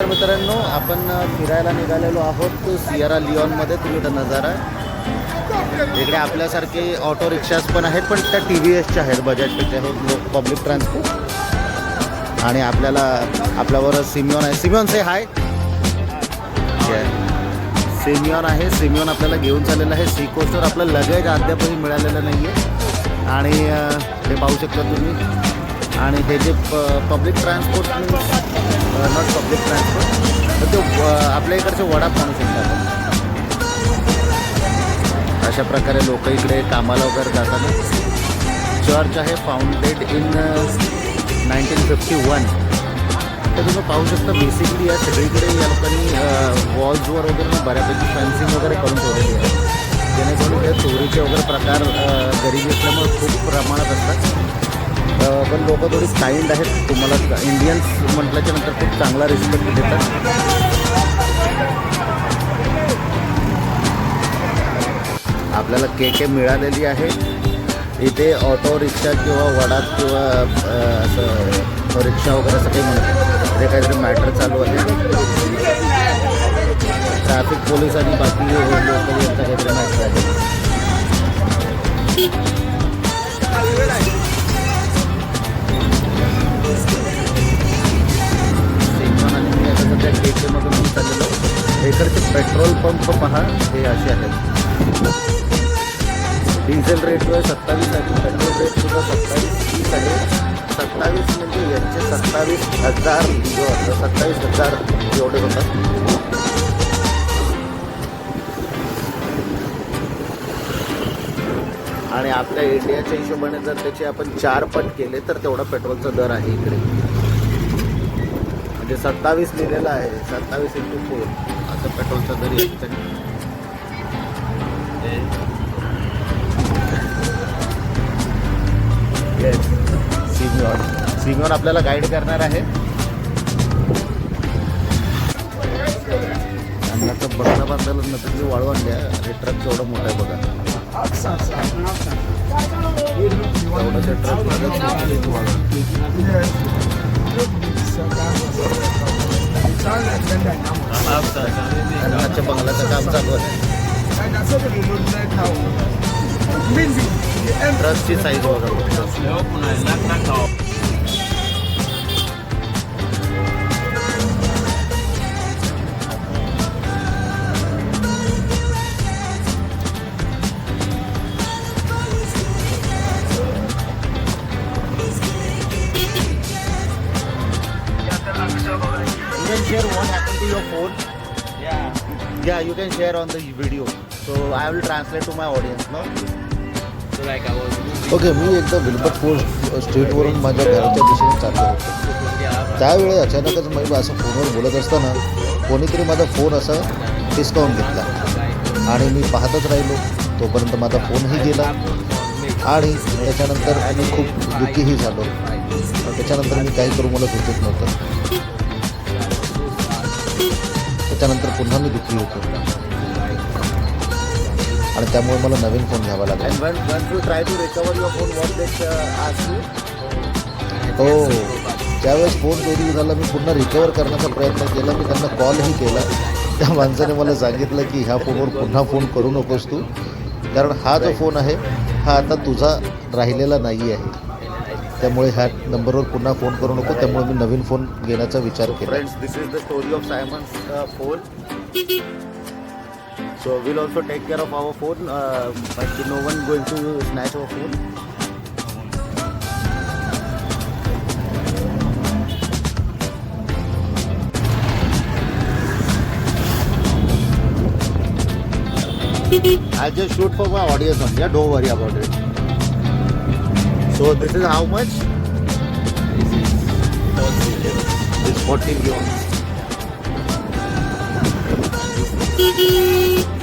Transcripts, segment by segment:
तर मित्रांनो आपण फिरायला निघालेलो आहोत सियारा लिओनमध्ये. तुम्ही तर नजारा इकडे आपल्यासारखे ऑटो रिक्षाज पण आहेत पण त्या टी व्ही एसच्या आहेत बजाजपेक्षा हे हो, पब्लिक ट्रान्सपोर्ट. आणि आपल्याला आपल्याबरोबर सिमिओन आहे. सिमिओन से हाय सिमिओन आहे. सिमिओन आपल्याला घेऊन चाललेलं आहे. सी कोस्टवर आपलं लगेज अद्यापही मिळालेलं नाही आहे आणि हे पाहू शकता तुम्ही. आणि हे जे public transport not public transport तर ते uh, आपल्या इकडचे वडा म्हणू शकतात. अशा प्रकारे लोक इकडे कामाला वगैरे जातात. चर्च आहे founded in nineteen fifty one तर तुम्ही पाहू शकता बेसिकली या सगळीकडे या लोकांनी uh, वॉल्सवर वगैरे बऱ्यापैकी फेन्सिंग वगैरे करून ठेवलेली आहे. जेणेकरून त्या चोरीचे वगैरे प्रकार uh, गरीबी असल्यामुळे खूप प्रमाणात असतात. पण लोक थोडी काइंड आहेत. तुम्हाला इंडियन्स म्हटल्याच्या नंतर खूप चांगला रिस्पेक्ट देतात. आपल्याला के के मिळालेली आहे. इथे ऑटो रिक्षा किंवा वडात किंवा असं रिक्षा वगैरे असं काही म्हणतात ते काहीतरी मॅटर चालू आहे. ट्रॅफिक पोलीस आणि बाकी लोक यांचा काहीतरी मॅटर आहे. हजार सत्तावीस हजार एवढे होतात. आणि आपल्या इंडियाच्या हिशोबाने जर त्याचे आपण चार पट केले तर तेवढा पेट्रोलचा दर आहे इकडे. म्हणजे सत्तावीस लिहिलेलं आहे सत्तावीस इंटू फोर असं पेट्रोलचा दर आहे. येस सिमिओन आपल्याला गाईड करणार आहे. आता बंगला बांधायला नंतर की वाळू आणल्या हे ट्रक जेवढं मोठा आहे बघा. तेवढं ट्रक बंगलाचं काम चालू आहे. ट्रकची साईज बघा. Share on the video. So I will translate to my audience, no? So like I was okay मी एकदा विल्बर्टपूर स्ट्रीटवरून माझ्या घराच्या दिशेने चाललो होतो. त्यावेळी अचानकच मी असं फोनवर बोलत असताना कोणीतरी माझा फोन असा डिस्काउंट घेतला. आणि मी पाहतच राहिलो तोपर्यंत माझा फोनही गेला. आणि त्याच्यानंतर मी खूप दुःखीही झालो. त्याच्यानंतर मी काही करू मला सुचत नव्हतं. त्याच्यानंतर पुन्हा मी दुःखी होतो. आणि त्यामुळे मला नवीन फोन घ्यावा लागला. हो. ज्यावेळेस फोन चोरी झाला मी पुन्हा रिकवर करण्याचा प्रयत्न केला. मी त्यांना कॉलही केला. त्या माणसाने मला सांगितलं की ह्या फोनवर पुन्हा फोन करू नकोस तू. कारण हा जो फोन आहे हा आता तुझा राहिलेला नाही आहे त्यामुळे ह्या नंबरवर पुन्हा फोन करू नको. त्यामुळे मी नवीन फोन घेण्याचा विचार केला. Friends this is the story of Simon's phone So we'll also take care of our phone, uh, but no one going to snatch our phone. I just shoot for my audience only, yeah? don't worry about it. So this is how much? This is 14 euros. This 14 euros.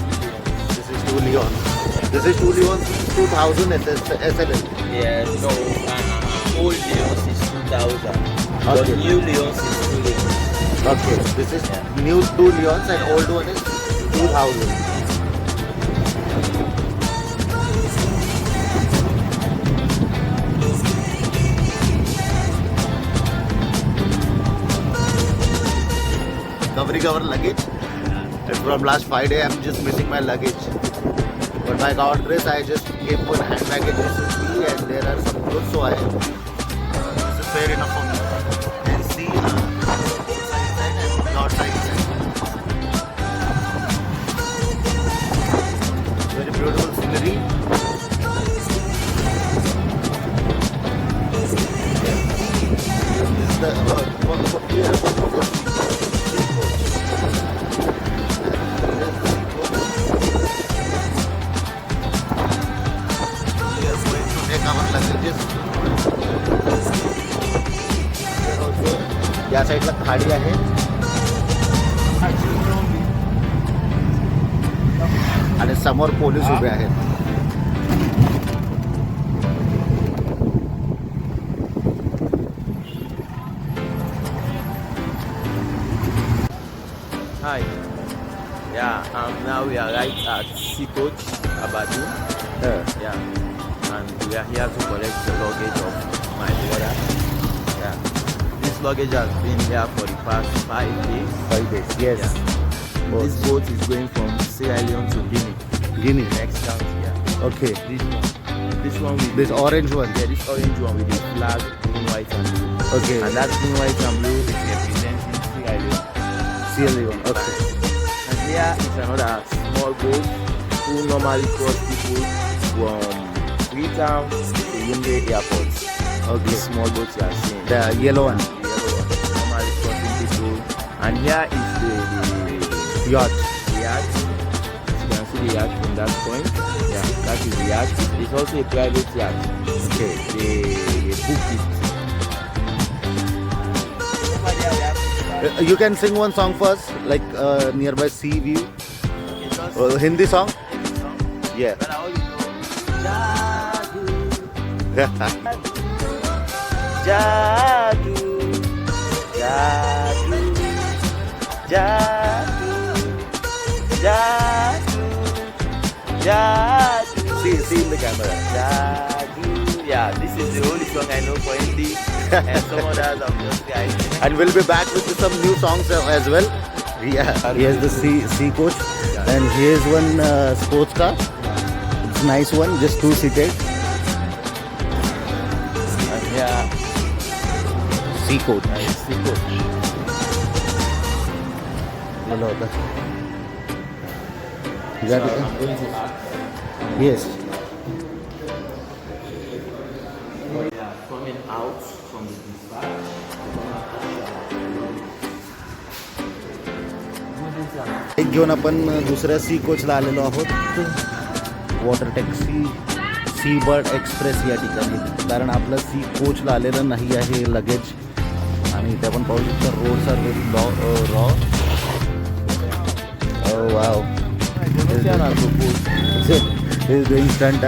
This is two. This is two leon. 2000 SS, SLL. Yeah, no, uh, old Leons is 2000. But Okay. new Leons is 2 Okay. This is new two leons and old one is 2000. covering our luggage. And from last five day, I'm just missing my luggage. But by God grace, I just kept one hand baggage recently, and there are some clothes, so I साईडला खाडी आहे आणि समोर police उभे आहेत Hi. Yeah, um, now we are right at Sea Coach, Abadu. Yeah. And we are here to collect the luggage of luggage has been here for the past five days. Five days, yes. This boat is going from Sierra Leone to Guinea. Guinea. Next county, yeah. Okay. This one. This one with This orange one. yeah, this orange one with the flag green, white, and blue. Okay. And that green, white, and blue is representing Sierra Leone. CLE one. Okay. And here is another small boat who normally cross people from Freetown to Yunde Airport. Okay. This small boat you are seeing. The. The yellow one. Normally crossing people. And here is the, the, Yacht. the yacht. You can see the yacht from that point. Yeah, that is the yacht. It's also a private yacht. Okay. They, they book it. Over there we have- Uh, You can sing one song first, like uh, nearby sea view. Okay, Uh, Hindi song? Yeah. But I always know. Jadu. Jadu, jadu, in the camera. Yeah, this is the only song I know for Hindi, and some others I'm And we'll be back with some new songs uh, as well. Yeah. Here's the sea, sea coach. And here's one uh, sports car. It's nice one, just two seated. and here Sea coach. I see coach. Hello. Coming out from the dispatch. एक घेऊन आपण दुसऱ्या C कोचला आलेलो आहोत. Water taxi sea bird express या ठिकाणी. कारण आपलं सी कोचला आलेलं नाही आहे लगेज आणि इथे आपण पाहू शकतो रोड सर्विस लॉ raw wow is doing stunt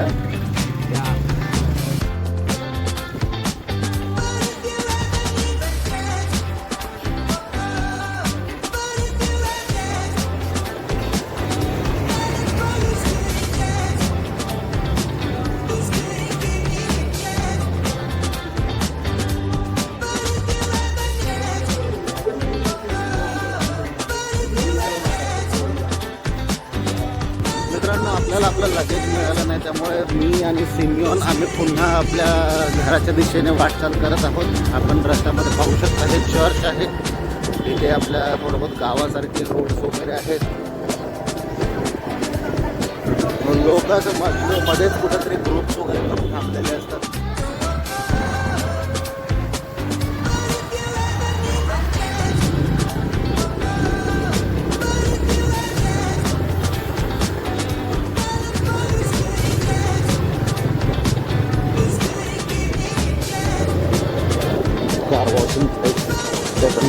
मी आणि आम्ही पुन्हा आपल्या घराच्या दिशेने वाटचाल करत आहोत. आपण रस्त्यामध्ये पाहू शकता हे चर्च आहे. तिथे आपल्या थोडंबहुत गावासारखे रोड्स वगैरे आहेत. लोक मध्येच कुठेतरी ग्रुप्स वगैरे थांबलेले असतात.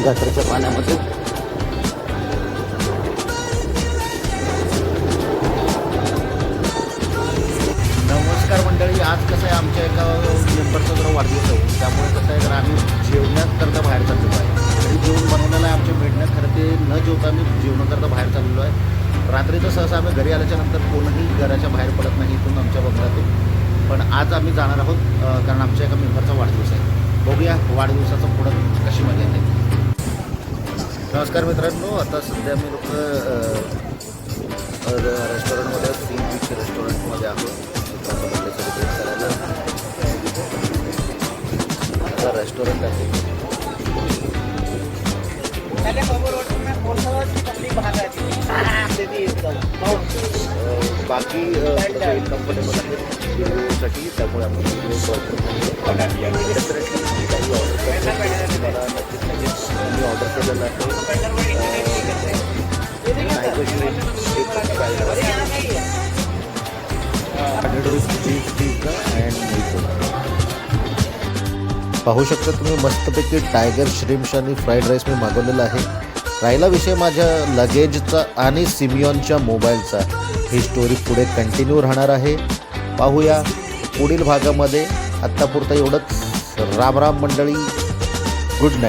त्या पाण्यामध्ये. नमस्कार मंडळी आज कसं आहे आमच्या एका मेंबरचा जरा वाढदिवस आहे. त्यामुळे कसं आहे तर आम्ही जेवण्याकरता बाहेर चाललेलो आहे. तरी जेवण बनवलेलं आहे आमच्या मेडण्यात खरं ते न जेवता आम्ही जेवणाकरता बाहेर चाललेलो आहे. रात्रीचं सहसा आम्ही घरी आल्याच्यानंतर कोणीही घराच्या बाहेर पडत नाही इथून आमच्या बंगल्यातून. पण आज आम्ही जाणार आहोत कारण आमच्या एका मेंबरचा वाढदिवस आहे. बघूया वाढदिवसाचं पुढं कशी मजा येते. नमस्कार मित्रांनो आता सध्या मी लोक रेस्टॉरंटमध्ये तीन बीच रेस्टॉरंटमध्ये आहोत. आता करायला रेस्टॉरंट आहे. बाकी कम्फर्टेबल आहे. त्यामुळे आपण डेफिनेटली ऑर्डर मी ऑर्डर केलेलं आहे. पाहू शकता तुम्ही मस्तपैकी टायगर श्रिम्स आणि फ्राईड राईस मी मागवलेला आहे. राहिला विषय माझ्या लगेजचा आणि सिमियॉनच्या मोबाईलचा ही स्टोरी पुढे कंटिन्यू राहणार आहे. पाहूया पुढील भागामध्ये. आत्तापुरतं एवढंच. राम राम मंडळी. Good night